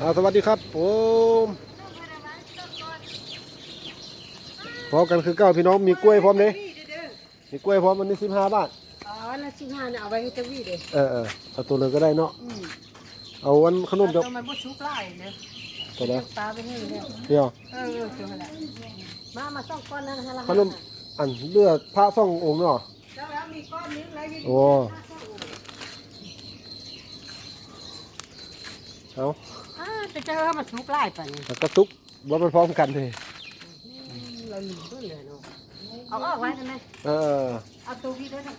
อ่าสวัสดีครับผมพร้อมกันคือเก้าพี่น้องมีกล้วยพร้อมเลยมีกล้วยพร้อมวันนี้สิบห้าบาทอ๋อแล้วสิบห้าเนี่ยเอาไว้ให้เจ้าวี่เด้เออเออเอาตัวเลยก็ได้เนาะอืมเอาวันขนมตัเดีวยวมันบ่ชุกไล่เด้อตัวแล้วปลาไปให้แล้วเดียวเออเออตัวนั่นแหละมามาส่องก้อนนั้นให้ละขนมอันเลือดพระซ่ององค์เนาะเจ้าแล้วมีก้อนนึงแล้วโอ้ เอาอ่าแต่เจ้ามันชุกไล่ปะนี่แล้วก็ตุกว่ามันพร้อมกันเลยเราหนีด้วยเลยเนาะเอาออกไว้ได้ไหมเออเอาตัววี่ด้วยนะ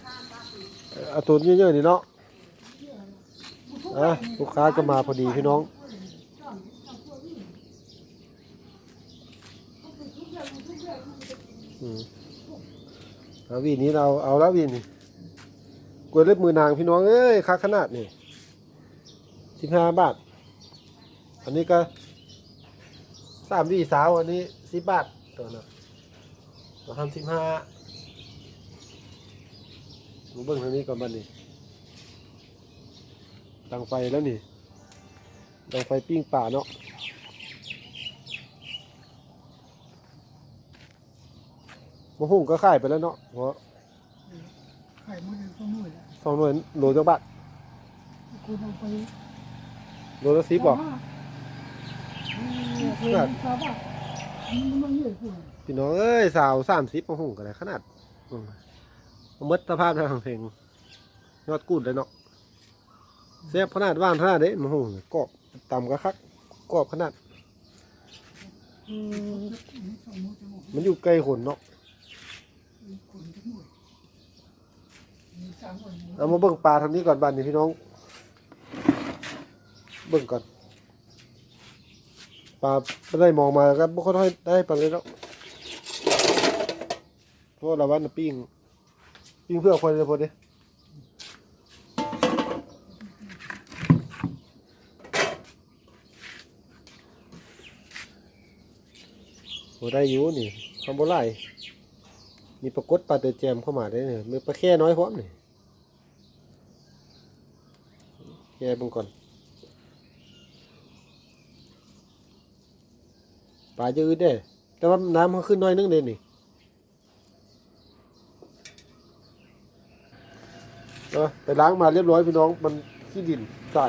เอาตัวเยอะๆนี่เนาะอะลูกค้าก็มาพอดีพี่น้องอืมเอาวีนี้เราเอาแล้ววีนี่กล้วยเล็บมือนางพี่น้องเอ้ยคักขนาดนี่สิบห้าบาท อันนี้ก็สามวีสาวอันนี้สิบบาทตัวเนาะเราทำสิบห้ามาเบิ่งทางนี้ก่อนบัดนี้ดังไฟแล้วนี่ดังไฟปิ้งป่าเนาะมะฮุ่งก็ขายไปแล้วเนาะเพราะไข่มันก็มืดสองหน่วยโลจังบาทคุณเอาไปโลละสิบบ่ ขนาดพี่น้องเอ้ยสาวสามสิบมะฮุ่งก็ได้ขนาดอืมดสภาพทางเพลงยอดกูดเลยเนาะเสียบขนาดว่านขนาดเด้มะฮุ่งกอบต่ำก็คักกอบขนาด มันอยู่ไกลขนเนาะเอามาเบิ่งปลาทางนี้ก่อนบันนี่พี่น้อง เบิ่งก่อน ลาไม่ได้มองมาก็บ่ค่อยได้ปลาเลยเนาะเพราะเราว่าน่ะปิ้งปิ้งเพื่อคนเลยพอดีโหได้อยู่นี่คำโบราณมีปรากฏปลาเตอแจมเข้ามาได้เนี่ยมีปลาแค่น้อยพร้อมนี่แค่บิ่งก่อน ปลาจะอึดได้ แต่ว่าน้ำมันขึ้นน้อยนึงเลยนี่เออไปล้างมาเรียบร้อยพี่น้องมันขี้ดินใส่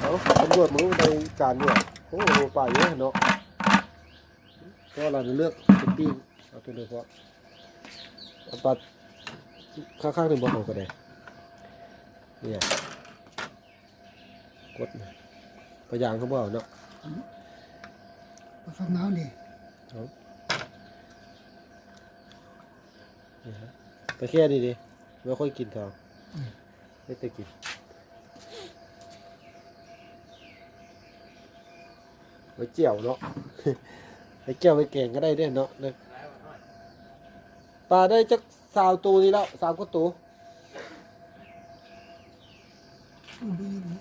เอาตำรวจมันรู้ในการเนี่ยโอ้โหปลาเยอะเนาะก็เราจะเลือกเป็นปิ้งเอาตัวเดียวพอเอาปลาข้างๆหนึ่งบ่เขาก็ได้เนี่ยกดมาพยางเขาบอกเนาะ ประฟังน้ำดินี่ฮะแต่แค่นี้ดิไม่ค่อยกินเท่าไม่แต่กินไว้เจียวเนาะไว้เจียวไว้แกงก็ได้เด้เนาะเนี่ยปลาได้จักสาวตัวนี้แล้วสาวก็ตัวดูดีดี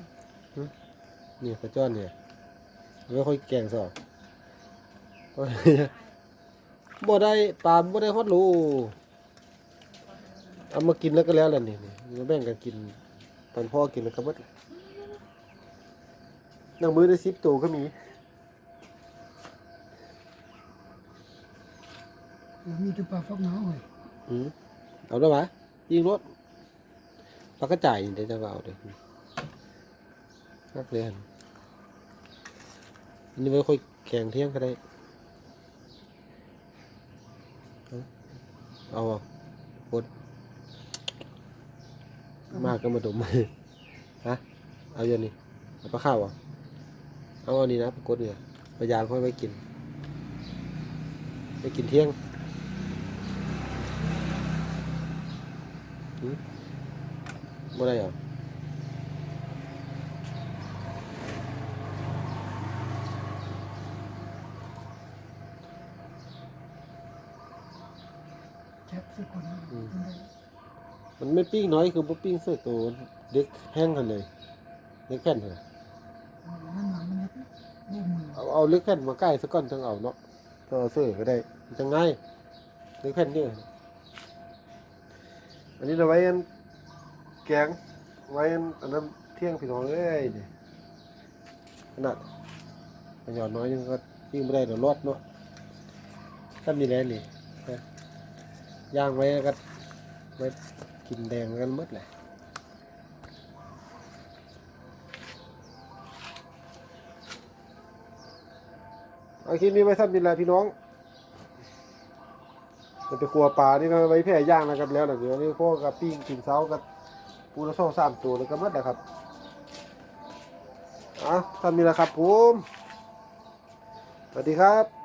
นี่ปลาจ้อนเนี่ยไม่ค่อยแกงซะ บ่ได้ปลาบ่ได้ฮอดรูเอามากินแล้วก็แล้วแหละนี่นี่มาแบ่งกันกินตอนพ่อกินแล้วก็เบิดนั่งมือได้สิบตัวก็มีมีแต่ปลาฟักน้ำเลยอืมเอาแล้ววะยิงรถปลากระจ่ายนี่เดี๋ยวจะเอาเดี๋ยวนักเรียนอันนี้ไว้ค่อยแข่งเที่ยงก็ได้ เอาเอากดมากก็มาดมฮะเอาอย่างนี้เอาปลาข้าวอะเอาอันนี้นะปลากดเนี่ยปลายางค่อยไว้กินไปกินเที่ยงหืมบ่ได้เหรอ จ็คสักคนทำได้มันไม่ปิ้งน้อยคือบ่ปิ้งเสื้อตัวเด็กแห้งกันเลยเล็กแผ่นเหรอนั่นหนังมันลูกมือเอาเอาเล็กแผ่นมาใกล้สักก้อนจังเอาเนาะก็เอาเสื้อก็ได้มันจะง่ายเล็กแผ่นเนี่ยอันนี้เราไว้อันแกงไว้อันอันนั้นเที่ยงพี่น้องเอ้ยนี่ขนาดขยอนน้อยยังก็ยิ่งไม่ได้เดี๋ยวรอดเนาะถ้ามีแรงนี่นะ ย่างไว้ก็ไว้กินแดงกันหมดเลยเอาคลิปนี้ไว้ซ้ำนี่แหละพี่น้องมันไปครัวปลานี่ก็ไว้แผ่ย่างนะครับแล้วนะเดี๋ยวนี้พวกกับปิ้งกินเช้ากับปูละสองสามตัวแล้วก็หมดนะครับอะซ้ำนี่แหละครับผมสวัสดีครับ